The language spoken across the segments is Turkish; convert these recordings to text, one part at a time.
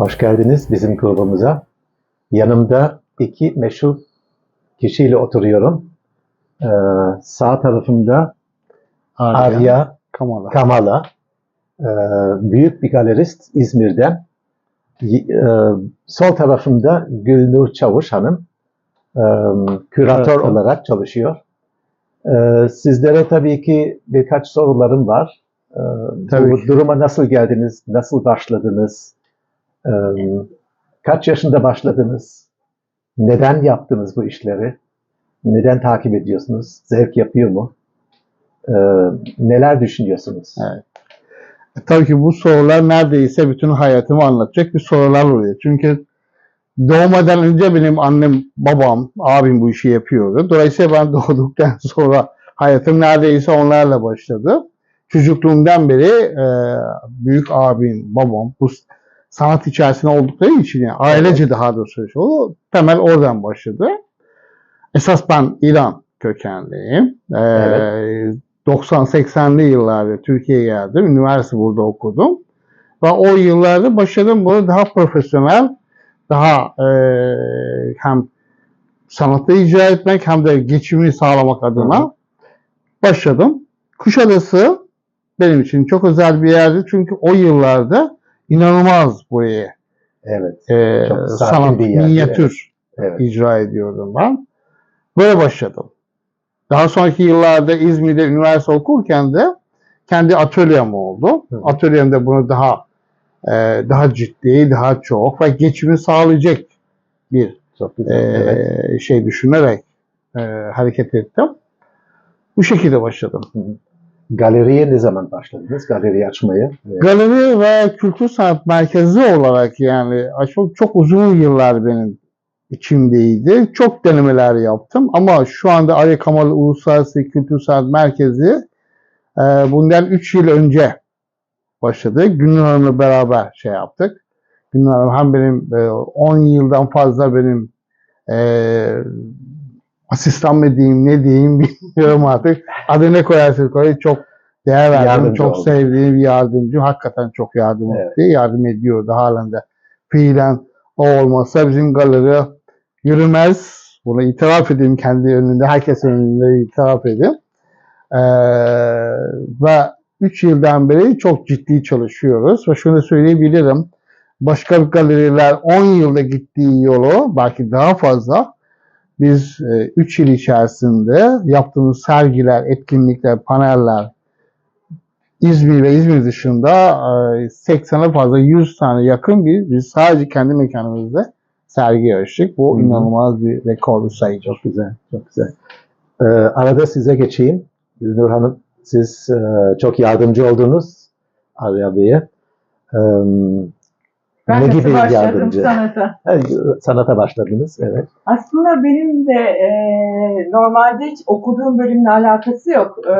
Hoş geldiniz bizim grubumuza. Yanımda iki meşhur kişiyle oturuyorum. Ee, sağ tarafımda Arya Kamala. Kamala, ee, büyük bir galerist İzmir'den. Y- e, sol tarafımda Gülnur Çavuş Hanım, ee, küratör Küratör. olarak çalışıyor. Ee, sizlere tabii ki birkaç sorularım var. Ee, Tabii bu duruma nasıl geldiniz, nasıl başladınız, Ee, kaç yaşında başladınız, neden yaptınız bu işleri, neden takip ediyorsunuz, zevk yapıyor mu, neler düşünüyorsunuz? Evet. E, Tabii ki bu sorular neredeyse bütün hayatımı anlatacak bir sorular oluyor. Çünkü doğmadan önce benim annem, babam, abim bu işi yapıyordu. Dolayısıyla ben doğduktan sonra hayatım neredeyse onlarla başladı. Çocukluğumdan beri büyük abim, babam bu sanat içerisinde oldukları için yani ailece daha da söz oldu. Temel oradan başladı. Esas ben İran kökenliyim. E, Evet. 90-80'li yıllarda Türkiye'ye geldim. Üniversite burada okudum. Ve o yıllarda başladım bunu daha profesyonel, daha e, hem sanatı icra etmek hem de geçimini sağlamak adına hı. başladım. Kuşadası benim için çok özel bir yerdi çünkü o yıllarda inanılmaz burayı Evet, e, Çok sanat, minyatür evet. icra ediyordum ben. Böyle başladım. Daha sonraki yıllarda İzmir'de üniversite okurken de kendi atölyem oldu. Hı. Atölyemde bunu daha e, daha ciddi, daha çok ve geçimi sağlayacak bir Çok e, güzel. evet. şey düşünerek e, hareket ettim. Bu şekilde başladım. Galeriye ne zaman başladınız? Galeri açmayı. Evet. Galeri ve kültür sanat merkezi olarak yani çok çok uzun yıllar benim içimdeydi. Çok denemeler yaptım ama şu anda Arya Kamal Uluslararası Kültür Sanat Merkezi e, bundan 3 yıl önce başladı. Gülnur Hanım'la beraber şey yaptık. Gülnur Hanım hem benim e, 10 yıldan fazla benim e, asistan mı diyeyim ne diyeyim bilmiyorum artık. Adı ne koyarsınız koyun çok değer verdiğim, Yardımcı çok oldu. sevdiğim bir yardımcı. Hakikaten çok yardım Evet. etti. Yardım ediyordu halen de. Fiilen o olmazsa bizim galeri yürümez. Bunu itiraf edeyim kendi önünde, herkes önünde itiraf edeyim. Ee, ve 3 yıldan beri çok ciddi çalışıyoruz. Ve şunu söyleyebilirim. Başka galeriler 10 yılda gittiği yolu belki daha fazla biz 3 yıl içerisinde yaptığımız sergiler, etkinlikler, paneller İzmir ve İzmir dışında e, 80'e fazla 100 tane yakın bir biz sadece kendi mekanımızda sergi açtık. Bu Hı hı. inanılmaz bir rekor bir sayı. Çok güzel, çok güzel. Ee, arada size geçeyim. Nur Hanım, siz e, çok yardımcı oldunuz Arya Bey'e. Ee, Ben ne gibi yardımcı? sanata? Sanata başladınız, evet. Aslında benim de e, normalde hiç okuduğum bölümle alakası yok. E,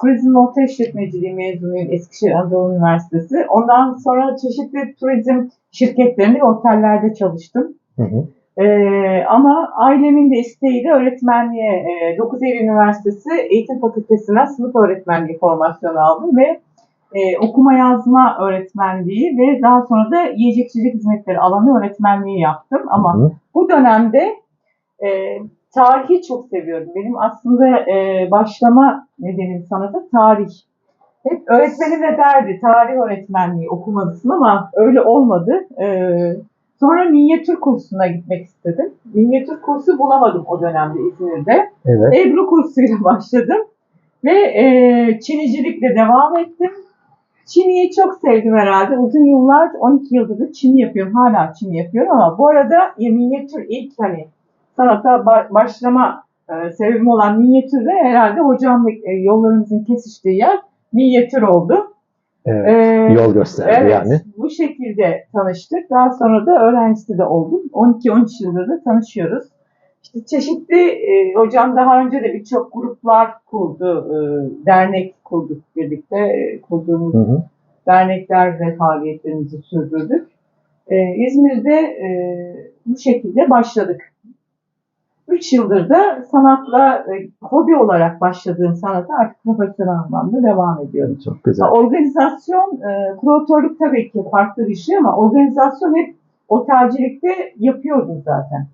turizm ve otel işletmeciliği mezunuyum Eskişehir Anadolu Üniversitesi. Ondan sonra çeşitli turizm şirketlerinde ve otellerde çalıştım. Hı hı. E, ama ailemin de isteğiyle öğretmenliğe, e, 9 Eylül Üniversitesi Eğitim Fakültesinden sınıf öğretmenliği formasyonu aldım ve e, okuma yazma öğretmenliği ve daha sonra da yiyecek içecek hizmetleri alanı öğretmenliği yaptım. Ama Hı hı. bu dönemde e, tarihi çok seviyorum. Benim aslında e, başlama nedenim sanata tarih. Hep öğretmenim de derdi tarih öğretmenliği okumalısın ama öyle olmadı. E, sonra minyatür kursuna gitmek istedim. Minyatür kursu bulamadım o dönemde İzmir'de. Evet. Ebru kursuyla başladım ve e, çinicilikle devam ettim. Çiniyi çok sevdim herhalde. Uzun yıllar, 12 yıldır da Çini yapıyorum. Hala Çini yapıyorum ama bu arada ya minyatür ilk hani sanata ba- başlama e, sebebim olan minyatür de herhalde hocamla e, yollarımızın kesiştiği yer minyatür oldu. evet. E, Yol gösterdi Evet, yani. bu şekilde tanıştık. Daha sonra da öğrencisi de oldum. 12-13 yıldır da tanışıyoruz. İşte çeşitli, e, hocam daha önce de birçok gruplar kurdu, e, dernek kurduk birlikte. E, kurduğumuz Hı hı. derneklerle faaliyetlerimizi sürdürdük. E, İzmir'de e, bu şekilde başladık. 3 yıldır da sanatla, e, hobi olarak başladığım sanata artık profesyonel anlamda devam ediyorum. Çok güzel. Organizasyon, e, kuratörlük tabii ki farklı bir şey ama organizasyon hep otelcilikte yapıyordum zaten.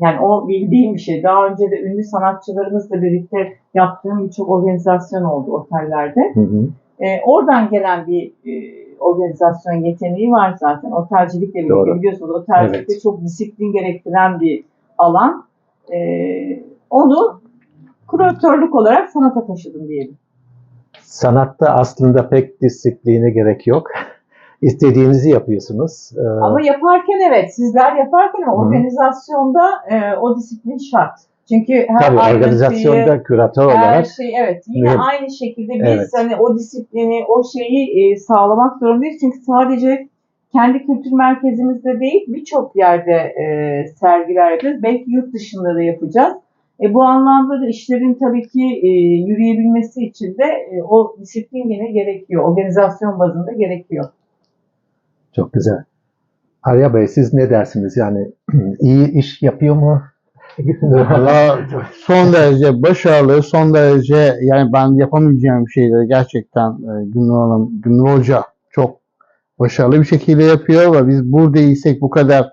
Yani o bildiğim bir şey. Daha önce de ünlü sanatçılarımızla birlikte yaptığım birçok organizasyon oldu otellerde. Hı hı. E, oradan gelen bir e, organizasyon yeteneği var zaten. Otelcilikle birlikte Doğru. biliyorsunuz otelcilikte Evet. çok disiplin gerektiren bir alan. E, onu kuratörlük olarak sanata taşıdım diyelim. Sanatta aslında pek disipline gerek yok. İstediğinizi yapıyorsunuz. Ee, Ama yaparken evet sizler yaparken ama organizasyonda e, o disiplin şart. Çünkü her tabii organizasyonda küratör her olarak şey evet yine Mühim. aynı şekilde biz Evet. hani o disiplini o şeyi e, sağlamak zorundayız çünkü sadece kendi kültür merkezimizde değil birçok yerde e, sergiler yapıyoruz. Belki yurt dışında da yapacağız. E, bu anlamda da işlerin tabii ki e, yürüyebilmesi için de e, o disiplin yine gerekiyor. Organizasyon bazında gerekiyor. Çok güzel. Arya Bey siz ne dersiniz? Yani iyi iş yapıyor mu? Valla son derece başarılı, son derece yani ben yapamayacağım şeyleri gerçekten e, Gündür Hanım, Gündür Hoca çok başarılı bir şekilde yapıyor ve biz buradaysak bu kadar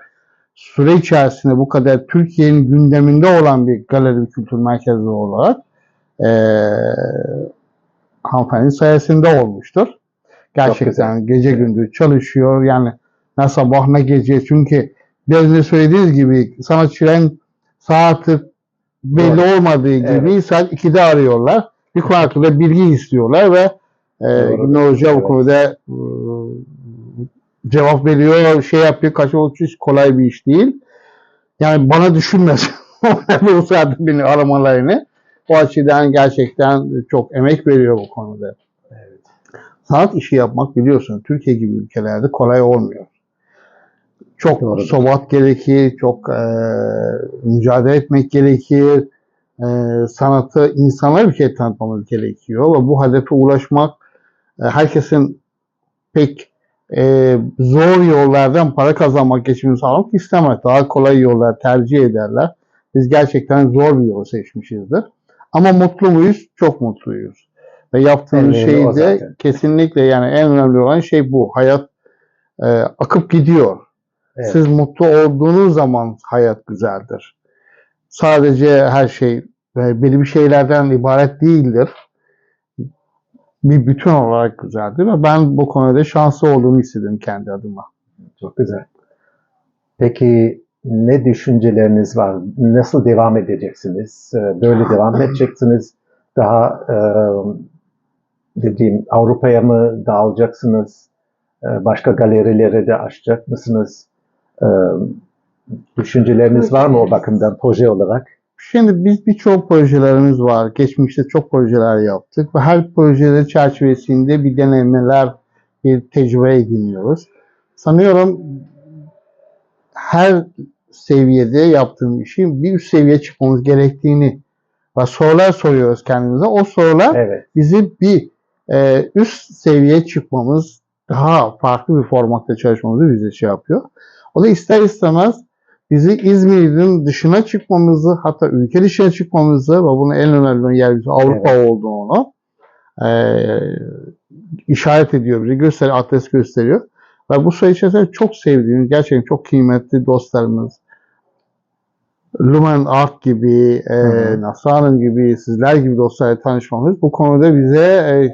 süre içerisinde bu kadar Türkiye'nin gündeminde olan bir galeri kültür merkezi olarak e, hanımefendi sayesinde olmuştur. Gerçekten gece gündüz çalışıyor. Yani ne sabah ne gece. Çünkü biraz önce söylediğiniz gibi sanatçıların saati belli Doğru. olmadığı gibi Evet. saat 2'de arıyorlar. Bir konu hakkında bilgi istiyorlar ve e. Gündür Hoca bu Evet. konuda e, cevap veriyor, şey yapıyor, kaçırmak hiç kolay bir iş değil. Yani bana düşünmez. bu saatte beni aramalarını. O açıdan gerçekten çok emek veriyor bu konuda. Sanat işi yapmak biliyorsun Türkiye gibi ülkelerde kolay olmuyor. Çok Doğrudur. sobat gerekir, çok e, mücadele etmek gerekir. E, sanatı insanlara bir kere tanıtmamız gerekiyor ve bu hedefe ulaşmak e, herkesin pek e, zor yollardan para kazanmak, geçimini sağlamak istemez. Daha kolay yollar tercih ederler. Biz gerçekten zor bir yolu seçmişizdir. Ama mutlu muyuz? Çok mutluyuz. Ve yaptığımız En şey de kesinlikle yani en önemli olan şey bu. Hayat e, akıp gidiyor. Evet. Siz mutlu olduğunuz zaman hayat güzeldir. Sadece her şey e, belli bir şeylerden ibaret değildir. Bir bütün olarak güzeldir ve ben bu konuda şanslı olduğumu hissediyorum kendi adıma. Çok güzel. Peki ne düşünceleriniz var? Nasıl devam edeceksiniz? Ee, Böyle devam edeceksiniz? Daha e, bileyim Avrupa'ya mı dağılacaksınız? Ee, Başka galerilere de açacak mısınız? Ee, Düşünceleriniz var mı o bakımdan proje olarak? Şimdi biz birçok projelerimiz var. Geçmişte çok projeler yaptık ve her projeler çerçevesinde bir denemeler, bir tecrübe ediniyoruz. Sanıyorum her seviyede yaptığım işin bir üst seviyeye çıkmamız gerektiğini ve sorular soruyoruz kendimize. O sorular Evet. bizi bir e, üst seviyeye çıkmamız, daha farklı bir formatta çalışmamızı bize şey yapıyor. O da ister istemez bizi İzmir'in dışına çıkmamızı, hatta ülke dışına çıkmamızı ve bunun en önemli yer Avrupa olduğunu e, işaret ediyor bize, gösteriyor, adres gösteriyor. Ve bu süreç içerisinde çok sevdiğimiz, gerçekten çok kıymetli dostlarımız, Lumen Art gibi, e, hı. Nasr Hanım gibi, sizler gibi dostlarla tanışmamız bu konuda bize e,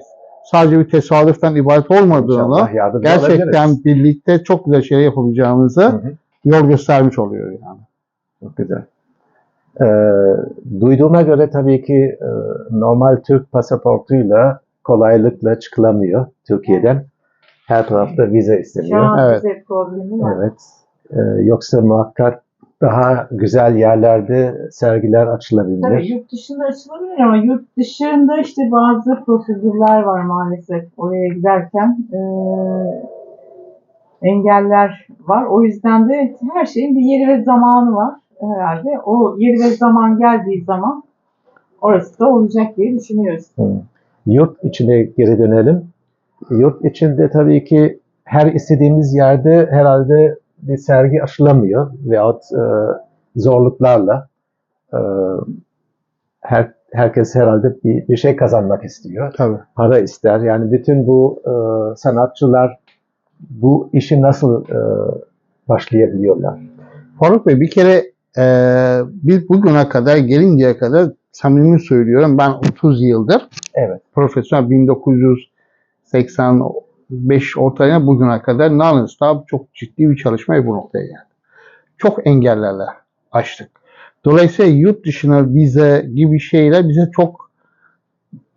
sadece bir tesadüften ibaret olmadığını, gerçekten birlikte çok güzel şeyler yapabileceğimizi Hı hı. yol göstermiş oluyor yani. Çok güzel. Ee, duyduğuma göre tabii ki e, normal Türk pasaportuyla kolaylıkla çıkılamıyor Türkiye'den. Her tarafta vize Şu isteniyor. an Evet. bize problemi var. Evet. Ee, yoksa muhakkak daha güzel yerlerde sergiler Tabii açılabilir. yurt dışında açılabilir ama yurt dışında işte bazı prosedürler var maalesef oraya giderken. Ee, engeller var. O yüzden de her şeyin bir yeri ve zamanı var herhalde. O yeri ve zaman geldiği zaman orası da olacak diye düşünüyoruz. Hı. Yurt içine geri dönelim. Yurt içinde tabii ki her istediğimiz yerde herhalde bir sergi açılamıyor veyahut e, zorluklarla. E, her, herkes herhalde bir, bir şey kazanmak istiyor. Tabii. Para ister. Yani bütün bu e, sanatçılar bu işi nasıl e, başlayabiliyorlar. Faruk Bey bir kere e, biz bugüne kadar gelinceye kadar samimi söylüyorum ben 30 yıldır Evet. profesyonel 1985 ortaya bugüne kadar non-stop çok ciddi bir çalışmaya bu noktaya geldi. Çok engellerle açtık. Dolayısıyla yurt dışına vize gibi şeyler bize çok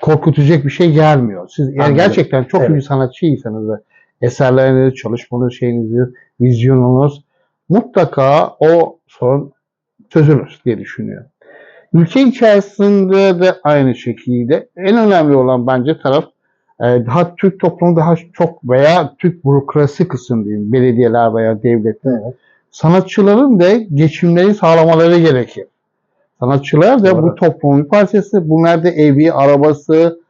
korkutacak bir şey gelmiyor. Siz eğer gerçekten çok iyi Evet. bir sanatçıysanız ve eserleriniz, çalışmanız, şeyinizi, vizyonunuz mutlaka o sorun çözülür diye düşünüyorum. Ülke içerisinde de aynı şekilde en önemli olan bence taraf daha Türk toplumu daha çok veya Türk bürokrasi kısım diyeyim belediyeler veya devletler Evet. sanatçıların da geçimleri sağlamaları gerekir. Sanatçılar da Doğru. bu toplumun bir parçası. Bunlar da evi, arabası,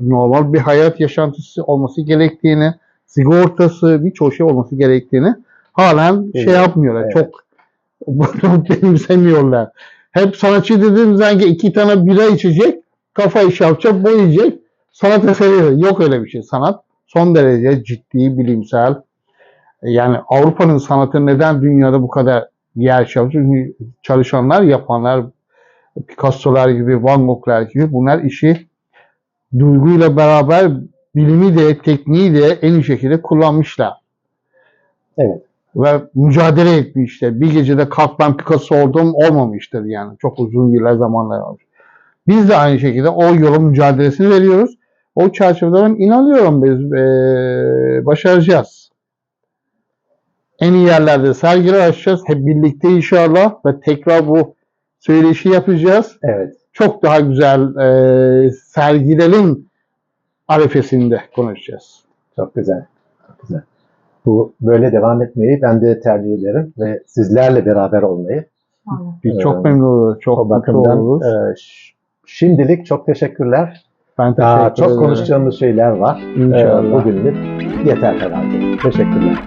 normal bir hayat yaşantısı olması gerektiğini, sigortası, birçok şey olması gerektiğini halen şey Evet. yapmıyorlar. Evet. Çok bunu benimsemiyorlar. Hep sanatçı dediğim zaman ki iki tane bira içecek, kafa iş yapacak, boyayacak. Sanat eseri yok öyle bir şey. Sanat son derece ciddi, bilimsel. Yani Avrupa'nın sanatı neden dünyada bu kadar yer çalışıyor? Çünkü çalışanlar, yapanlar, Picasso'lar gibi, Van Gogh'lar gibi bunlar işi duyguyla beraber bilimi de, tekniği de en iyi şekilde kullanmışlar. Evet. Ve mücadele etmişler. Bir gecede kalk ben Picasso oldum olmamıştır yani. Çok uzun yıllar zamanlar olmuş. Biz de aynı şekilde o yolun mücadelesini veriyoruz. O çerçevede ben inanıyorum biz eee, başaracağız. En iyi yerlerde sergiler açacağız. Hep birlikte inşallah ve tekrar bu söyleşi yapacağız. Evet. Çok daha güzel eee sergilerin arifesinde konuşacağız. Çok güzel. Çok güzel. Bu böyle devam etmeyi ben de tercih ederim ve sizlerle beraber olmayı. Biz Ee, çok memnun oluruz. Çok o mutlu bakımdan oluruz. e, şimdilik çok teşekkürler. Ben Daha çok ederim. konuşacağımız şeyler var. İnşallah. Ee, bugünlük yeter herhalde. Teşekkürler.